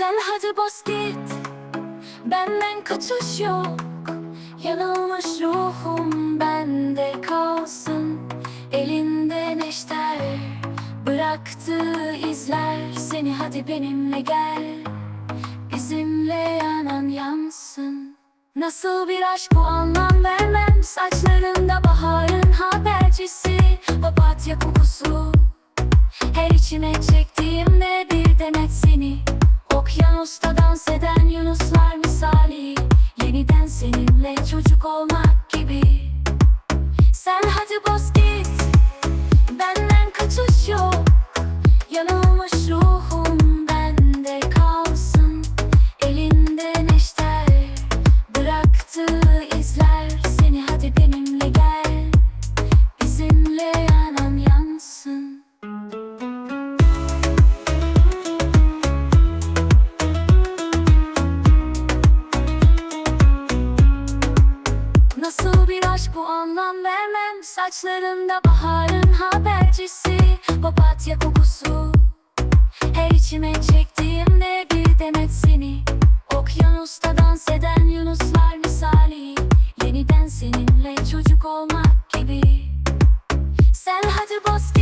Sen hadi bas git. Benden kaçış yok. Yanılmış ruhum bende kalsın. Elinde neşter Bıraktığı izler. Seni hadi benimle gel. Bizimle yanan yansın. Nasıl bir aşk bu anlam vermem. Saçlarında baharın habercisi. Papatya kokusu. Her içime çektiğimde hadi bas git. Benden kaçış yok. Yanılmış ruhum bende kalsın. Elinde neşter Bıraktığı izler Seni. Hadi benimle gel. Bizimle yanan yansın. Nasıl bir aşk bu? Anlam vermem Saçlarında baharın habercisi Papatya kokusu. Her içime çektiğimde bir demet seni. Okyanusta dans eden yunuslar misali. Yeniden seninle çocuk olmak gibi. Sen hadi bas